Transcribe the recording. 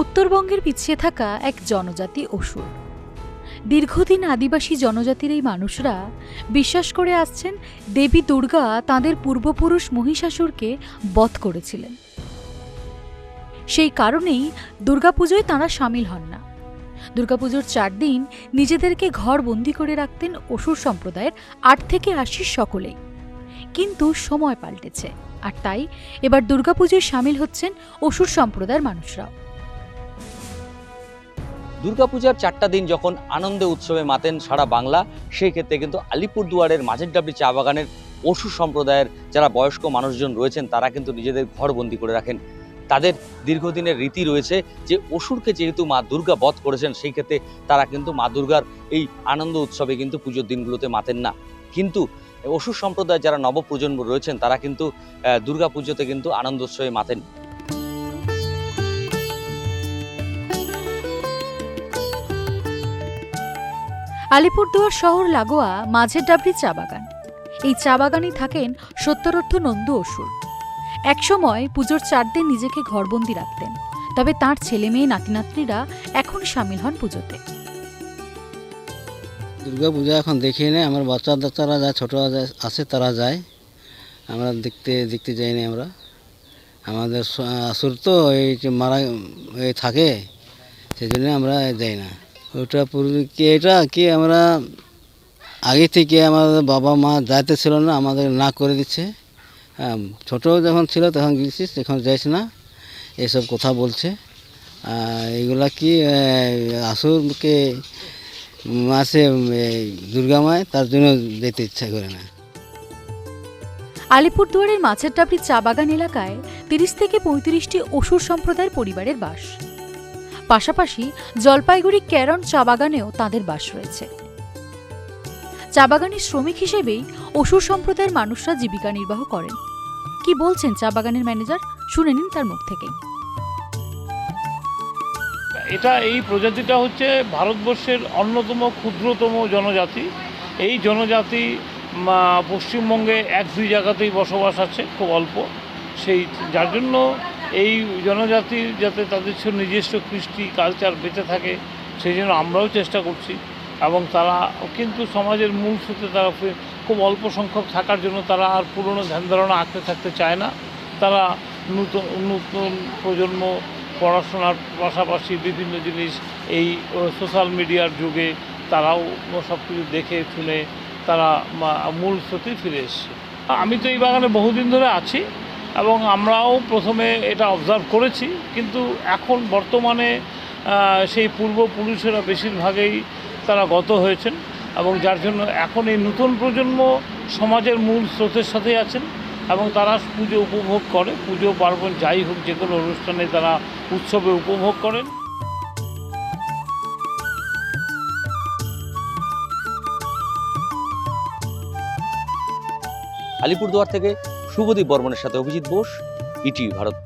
উত্তরবঙ্গের পিছিয়ে থাকা এক জনজাতি অসুর। দীর্ঘদিন আদিবাসী জনজাতির এই মানুষরা বিশ্বাস করে আসছেন দেবী দুর্গা তাদের পূর্বপুরুষ মহিষাসুরকে বধ করেছিলেন। সেই কারণেই দুর্গাপুজোয় তাঁরা সামিল হন না। দুর্গাপুজোর চার দিন নিজেদেরকে ঘর বন্দি করে রাখতেন অসুর সম্প্রদায়ের আট থেকে আশি সকলেই। কিন্তু সময় পাল্টেছে, আর তাই এবার দুর্গাপুজোয় সামিল হচ্ছেন অসুর সম্প্রদায়ের মানুষরাও। দুর্গাপূজার চারটা দিন যখন আনন্দে উৎসবে মাতেন সারা বাংলা সেই ক্ষেত্রে কিন্তু আলিপুরদুয়ারের মাঝের ডাবলি চা বাগানের পশু সম্প্রদায়ের যারা বয়স্ক মানুষজন রয়েছেন তারা কিন্তু নিজেদের ঘর বন্দি করে রাখেন। তাদের দীর্ঘদিনের রীতি রয়েছে যে অসুরকে যেহেতু মা দুর্গা বধ করেছেন সেই ক্ষেত্রে তারা কিন্তু মা দুর্গার এই আনন্দ উৎসবে কিন্তু পুজোর দিনগুলোতে মাতেন না। কিন্তু অসুর সম্প্রদায়ের যারা নবপ্রজন্ম রয়েছেন তারা কিন্তু আহ, দুর্গা পুজোতে কিন্তু আনন্দ উৎসবে মাতেন। আলিপুরদুয়ার শহর লাগোয়া মাঝের ডাবরি চা বাগান। এই চা বাগানেই থাকেন সত্তরোর্ধ নন্দু অসুর। একসময় পুজোর চার দিন নিজেকে ঘরবন্দি রাখতেন, তবে তার ছেলে মেয়ে নাতিনাতনিরা এখন সামিল হন পুজোতে। দুর্গা পূজা এখন দেখি না আমার বাচ্চা বাচ্চারা যায় ছোটো আছে তারা যায়। আমরা দেখতে দেখতে যাই না আমরা। আমাদের আসুর তো এই মারা থাকে সেই জন্য আমরা যাই না। ওটা পূর্বে কি এটা কি আমরা আগে থেকে আমাদের বাবা মা যাইতে ছিল না, আমাদের না করে দিচ্ছে। হ্যাঁ ছোটো যখন ছিল তখন গেছিস এখন যাইস না। এসব কথা বলছে। আর এইগুলা কি আসুরকে মাসে দুর্গা মায় তার জন্য যেতে ইচ্ছা করে না। আলিপুরদুয়ারের মাছের ডাবরি চা বাগান এলাকায় তিরিশ থেকে পঁয়ত্রিশটি অসুর সম্প্রদায়ের পরিবারের বাস। পাশাপাশি জলপাইগুড়ি ক্যারন চা বাগানেও তাদের বাস রয়েছে। চা বাগানের শ্রমিক হিসেবেই অসুর সম্প্রদায়ের মানুষরা জীবিকা নির্বাহ করেন। কি বলছেন চা বাগানের ম্যানেজার? শুনে নিন তার মুখ থেকেই এটা এই প্রজাতিটা হচ্ছে ভারতবর্ষের অন্যতম ক্ষুদ্রতম জনজাতি। এই জনজাতি পশ্চিমবঙ্গে এক দুই জায়গাতেই বসবাস আছে, খুব অল্প। সেই, যার জন্য এই জনজাতির যাতে তাদের নিজস্ব কৃষ্টি কালচার বেঁচে থাকে, সেই জন্য আমরাও চেষ্টা করছি। এবং তারা কিন্তু সমাজের মূল স্রোতে তারা খুব অল্প সংখ্যক থাকার জন্য তারা আর পুরনো ধ্যান ধারণা আঁকড়ে থাকতে চায় না। তারা নূতন, নতুন প্রজন্ম, পড়াশোনার পাশাপাশি বিভিন্ন জিনিস এই সোশ্যাল মিডিয়ার যুগে তারাও সব কিছু দেখে, শুনে তারা মূল স্রোতেই ফিরে এসছে। আমি তো এই বাগানে বহুদিন ধরে আছি। এবং আমরাও প্রথমে এটা অবজার্ভ করেছি, কিন্তু এখন বর্তমানে সেই পূর্বপুরুষেরা বেশিরভাগেই তারা গত হয়েছেন এবং যার জন্য এখন এই নতুন প্রজন্ম সমাজের মূল স্রোতের সাথেই আছেন এবং তারা পুজো উপভোগ করে, পুজো, পার্বণ, যাই হোক যে কোনো অনুষ্ঠানে তারা উৎসবে উপভোগ করেন। আলিপুরদুয়ার থেকে শুভদীপ বর্মনের সাথে অভিজিৎ বোস ইটি ভারত।